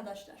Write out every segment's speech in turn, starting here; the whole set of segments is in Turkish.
arkadaşlar.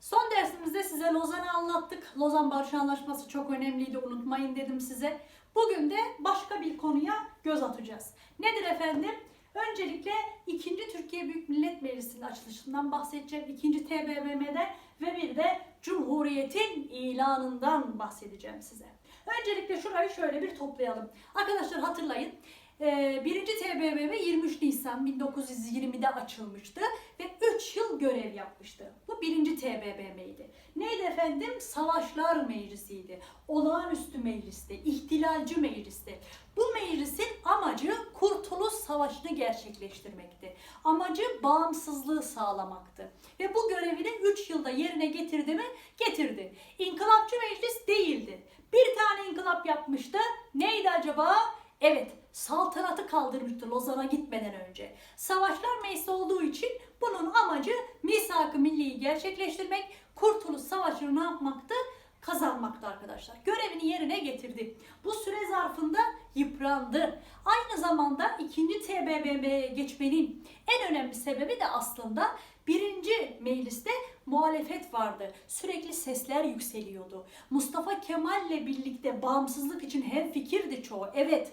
Son dersimizde size Lozan'ı anlattık. Lozan Barış Anlaşması çok önemliydi unutmayın dedim size. Bugün de başka bir konuya göz atacağız. Nedir efendim? Öncelikle 2. Türkiye Büyük Millet Meclisi'nin açılışından bahsedeceğim. 2. TBMM'den ve bir de Cumhuriyet'in ilanından bahsedeceğim size. Öncelikle şurayı şöyle bir toplayalım. Arkadaşlar hatırlayın. Ee, Birinci TBMM 23 Nisan 1920'de açılmıştı ve 3 yıl görev yapmıştı. Bu birinci TBMM'ydi. Neydi efendim? Savaşlar Meclisi'ydi. Olağanüstü meclisti, ihtilalci meclisti. Bu meclisin amacı Kurtuluş Savaşı'nı gerçekleştirmekti. Amacı bağımsızlığı sağlamaktı. Ve bu görevini 3 yılda yerine getirdi mi? Getirdi. İnkılapçı meclis değildi. Bir tane inkılap yapmıştı. Neydi acaba? Evet, saltanatı kaldırmıştı Lozan'a gitmeden önce. Savaşlar meclisi olduğu için bunun amacı misak-ı milliyi gerçekleştirmek, Kurtuluş Savaşı'nı ne yapmaktı? Kazanmaktı arkadaşlar. Görevini yerine getirdi. Bu süre zarfında yıprandı. Aynı zamanda 2. TBMM'ye geçmenin en önemli sebebi de aslında birinci mecliste muhalefet vardı. Sürekli sesler yükseliyordu. Mustafa Kemal'le birlikte bağımsızlık için hem fikirdi çoğu. Evet,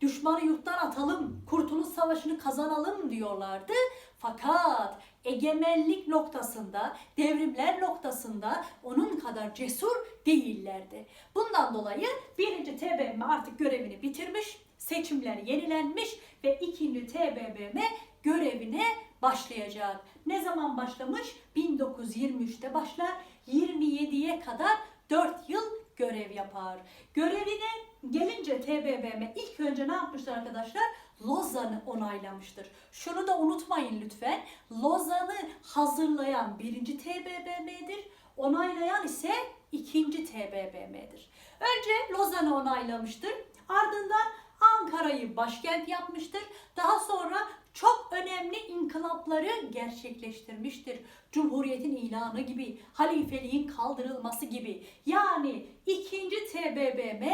düşmanı yurttan atalım, kurtuluş savaşını kazanalım diyorlardı. Fakat egemenlik noktasında, devrimler noktasında onun kadar cesur değillerdi. Bundan dolayı birinci TBMM artık görevini bitirmiş, seçimler yenilenmiş ve ikinci TBMM görevine başlayacak. Ne zaman başlamış? 1923'te başlar, 27'ye kadar 4 yıl görev yapar. Görevine gelince TBMM ilk önce ne yapmıştır arkadaşlar? Lozan'ı onaylamıştır. Şunu da unutmayın lütfen. Lozan'ı hazırlayan birinci TBMM'dir. Onaylayan ise ikinci TBMM'dir. Önce Lozan'ı onaylamıştır. Ardından Ankara'yı başkent yapmıştır. Daha sonra çok önemli inkılapları gerçekleştirmiştir. Cumhuriyetin ilanı gibi, halifeliğin kaldırılması gibi. Yani ikinci TBMM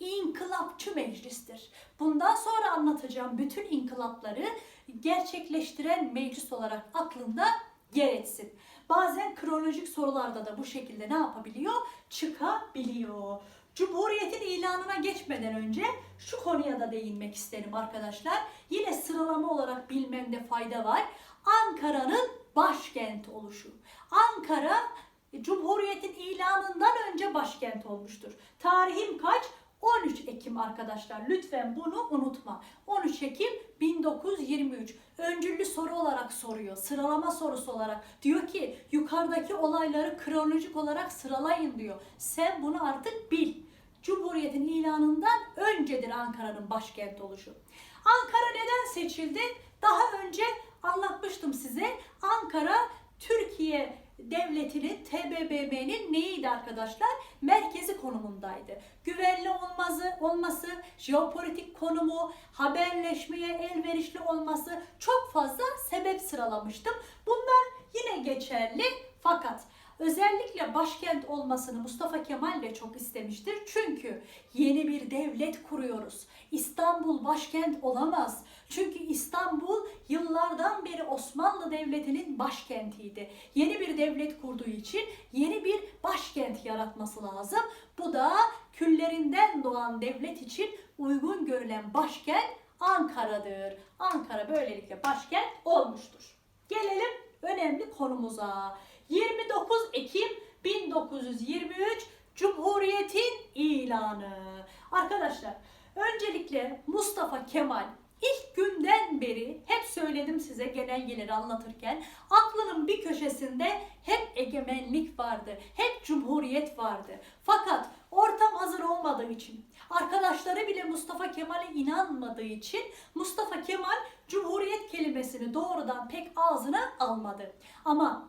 inkılapçı meclistir. Bundan sonra anlatacağım bütün inkılapları gerçekleştiren meclis olarak aklında yer etsin. Bazen kronolojik sorularda da bu şekilde ne yapabiliyor? Çıkabiliyor. Cumhuriyetin ilanına geçmeden önce şu konuya da değinmek isterim arkadaşlar. Yine sıralama olarak bilmemde fayda var. Ankara'nın başkent oluşu. Ankara Cumhuriyetin ilanından önce başkent olmuştur. Tarihim kaç? 13 Ekim arkadaşlar. Lütfen bunu unutma. 13 Ekim 1923. Öncüllü soru olarak soruyor. Sıralama sorusu olarak. Diyor ki yukarıdaki olayları kronolojik olarak sıralayın diyor. Sen bunu artık bil. Cumhuriyetin ilanından öncedir Ankara'nın başkent oluşu. Ankara neden seçildi? Daha önce anlatmıştım size. Ankara Türkiye devletinin TBMM'nin neydi arkadaşlar? Merkezi konumundaydı. Güvenli olması, olması, jeopolitik konumu, haberleşmeye elverişli olması çok fazla sebep sıralamıştım. Bunlar yine geçerli fakat özellikle başkent olmasını Mustafa Kemal de çok istemiştir. Çünkü yeni bir devlet kuruyoruz. İstanbul başkent olamaz. Çünkü İstanbul yıllardan beri Osmanlı Devleti'nin başkentiydi. Yeni bir devlet kurduğu için yeni bir başkent yaratması lazım. Bu da küllerinden doğan devlet için uygun görülen başkent Ankara'dır. Ankara böylelikle başkent olmuştur. Gelelim önemli konumuza. 29 Ekim 1923 Cumhuriyet'in ilanı. Arkadaşlar öncelikle Mustafa Kemal ilk günden beri hep söyledim size genelgeleri anlatırken aklının bir köşesinde hep egemenlik vardı. Hep cumhuriyet vardı. Fakat ortam hazır olmadığı için arkadaşları bile Mustafa Kemal'e inanmadığı için Mustafa Kemal cumhuriyet kelimesini doğrudan pek ağzına almadı. Ama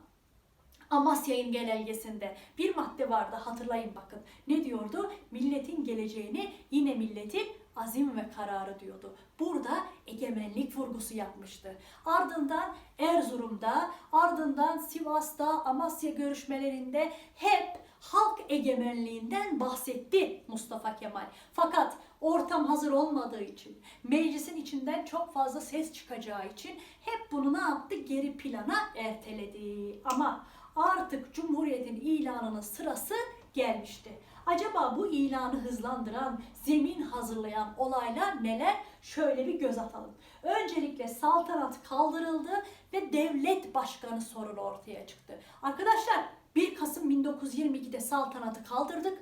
Amasya'nın genelgesinde bir madde vardı hatırlayın bakın. Ne diyordu? Milletin geleceğini yine milletin azim ve kararı diyordu. Burada egemenlik vurgusu yapmıştı. Ardından Erzurum'da, ardından Sivas'ta, Amasya görüşmelerinde hep halk egemenliğinden bahsetti Mustafa Kemal. Fakat ortam hazır olmadığı için, meclisin içinden çok fazla ses çıkacağı için hep bunu ne yaptı? Geri plana erteledi. Ama artık Cumhuriyet'in ilanının sırası gelmişti. Acaba bu ilanı hızlandıran, zemin hazırlayan olaylar neler? Şöyle bir göz atalım. Öncelikle saltanat kaldırıldı ve devlet başkanı sorunu ortaya çıktı. Arkadaşlar 1 Kasım 1922'de saltanatı kaldırdık.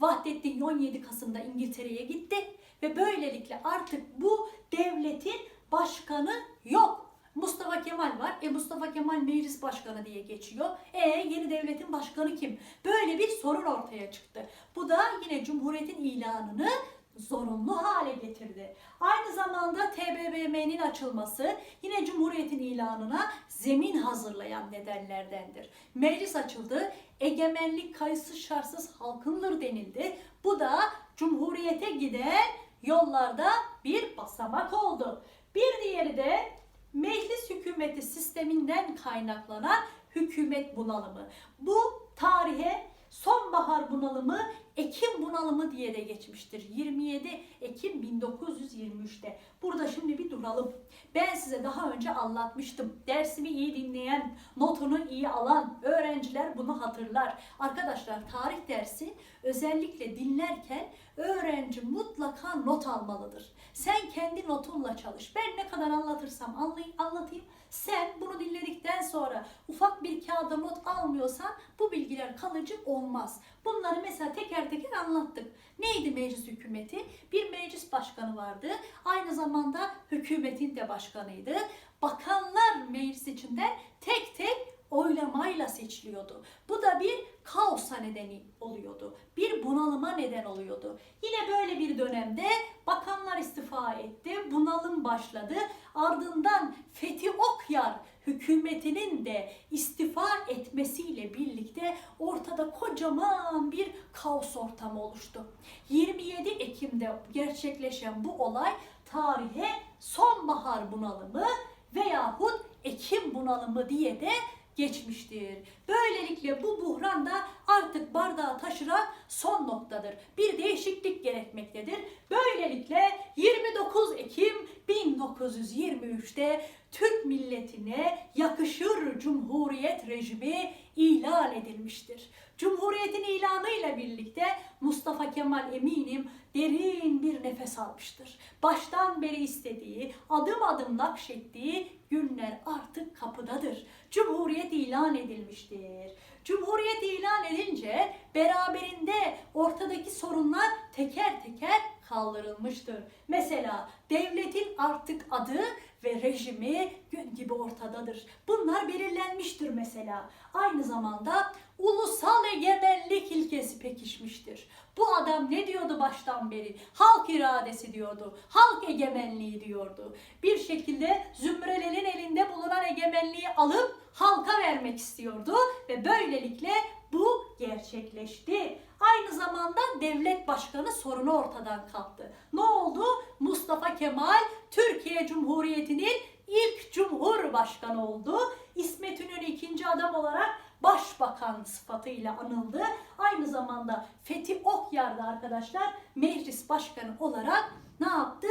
Vahdettin 17 Kasım'da İngiltere'ye gitti ve böylelikle artık bu devletin başkanı yok. Mustafa Kemal var. E Mustafa Kemal meclis başkanı diye geçiyor. E yeni devletin başkanı kim? Böyle bir sorun ortaya çıktı. Bu da yine Cumhuriyet'in ilanını zorunlu hale getirdi. Aynı zamanda TBMM'nin açılması yine Cumhuriyet'in ilanına zemin hazırlayan nedenlerdendir. Meclis açıldı, egemenlik kayıtsız şartsız halkındır denildi. Bu da Cumhuriyet'e giden yollarda bir basamak oldu. Bir diğeri de meclis hükümeti sisteminden kaynaklanan hükümet bunalımı. Bu tarihe sonbahar bunalımı, Ekim bunalımı diye de geçmiştir. 27 Ekim 1923'te. Burada şimdi bir duralım. Ben size daha önce anlatmıştım. Dersimi iyi dinleyen, notunu iyi alan öğrenciler bunu hatırlar. Arkadaşlar tarih dersi özellikle dinlerken öğrenci mutlaka not almalıdır. Sen kendi notunla çalış. Ben ne kadar anlatırsam anlayayım, anlatayım. Sen bunu dinledikten sonra ufak bir kağıda not almıyorsan bu bilgiler kalıcı olmaz. Bunları mesela teker teker anlattık. Neydi meclis hükümeti? Bir meclis başkanı vardı. Aynı zamanda hükümetin de başkanıydı. Bakanlar meclis içinden tek tek oylamayla seçiliyordu. Bu da bir kaosa nedeni oluyordu. Bir bunalıma neden oluyordu. Yine böyle bir dönemde bakanlar istifa etti. Bunalım başladı. Ardından Fethi Okyar hükümetinin de istifa etmesiyle birlikte ortada kocaman bir kaos ortamı oluştu. 27 Ekim'de gerçekleşen bu olay tarihe sonbahar bunalımı veyahut Ekim bunalımı diye de geçmiştir. Böylelikle bu buhran da artık bardağı taşıran son noktadır. Bir değişiklik gerekmektedir. Böylelikle 29 Ekim 1923'te Türk milletine yakışır Cumhuriyet rejimi ilan edilmiştir. Cumhuriyetin ilanıyla birlikte Mustafa Kemal eminim derin bir nefes almıştır. Baştan beri istediği, adım adım nakşettiği günler artık kapıdadır. Cumhuriyet ilan edilmiştir. Cumhuriyet ilan edince beraberinde ortadaki sorunlar teker teker kaldırılmıştır. Mesela devletin artık adı ve rejimi gün gibi ortadadır. Bunlar belirlenmiştir mesela. Aynı zamanda ulusal egemenlik ilkesi pekişmiştir. Bu adam ne diyordu baştan beri? Halk iradesi diyordu. Halk egemenliği diyordu. Bir şekilde zümrelerin elinde bulunan egemenliği alıp halka vermek istiyordu ve böylelikle bu gerçekleşti. Aynı zamanda devlet başkanı sorunu ortadan kalktı. Ne oldu? Mustafa Kemal Türkiye Cumhuriyeti'nin ilk cumhurbaşkanı oldu. İsmet İnönü ikinci adam olarak başbakan sıfatıyla anıldı. Aynı zamanda Fethi Okyar da arkadaşlar meclis başkanı olarak ne yaptı?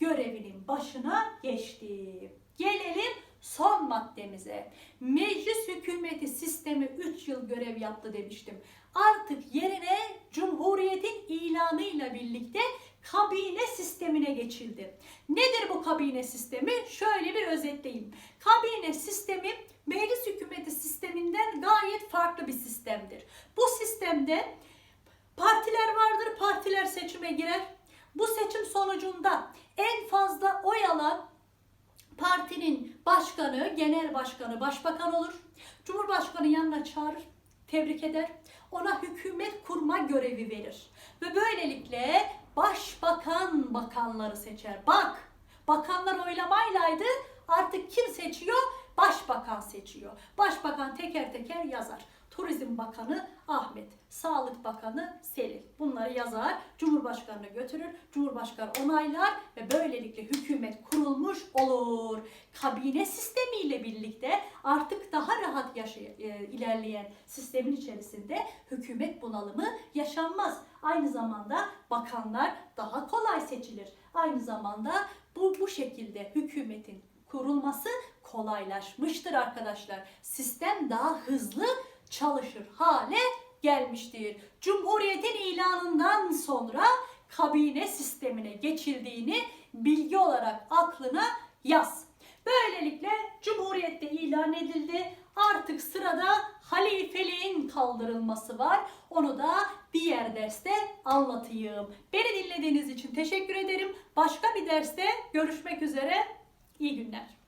Görevinin başına geçti. Gelelim son maddemize. Meclis hükümeti sistemi 3 yıl görev yaptı demiştim. Artık yerine Cumhuriyet'in ilanıyla birlikte kabine sistemine geçildi. Nedir bu kabine sistemi? Şöyle bir özetleyeyim. Kabine sistemi meclis hükümeti sisteminden gayet farklı bir sistemdir. Bu sistemde partiler vardır, partiler seçime girer. Bu seçim sonucunda en fazla oy alan partinin başkanı, genel başkanı, başbakan olur. Cumhurbaşkanı yanına çağırır, tebrik eder. Ona hükümet kurma görevi verir. Ve böylelikle başbakan bakanları seçer. Bak, bakanlar oylamaylaydı. Artık kim seçiyor? Başbakan seçiyor. Başbakan teker teker yazar. Turizm Bakanı Ahmet, Sağlık Bakanı Selin. Bunları yazar, Cumhurbaşkanı'na götürür. Cumhurbaşkanı onaylar ve böylelikle hükümet kurulmuş olur. Kabine sistemiyle birlikte artık daha rahat yaşay- e, ilerleyen sistemin içerisinde hükümet bunalımı yaşanmaz. Aynı zamanda bakanlar daha kolay seçilir. Aynı zamanda bu bu şekilde hükümetin kurulması kolaylaşmıştır arkadaşlar. Sistem daha hızlı çalışır hale gelmiştir. Cumhuriyetin ilanından sonra kabine sistemine geçildiğini bilgi olarak aklına yaz. Böylelikle Cumhuriyette ilan edildi. Artık sırada halifeliğin kaldırılması var. Onu da diğer derste anlatayım. Beni dinlediğiniz için teşekkür ederim. Başka bir derste görüşmek üzere. İyi günler.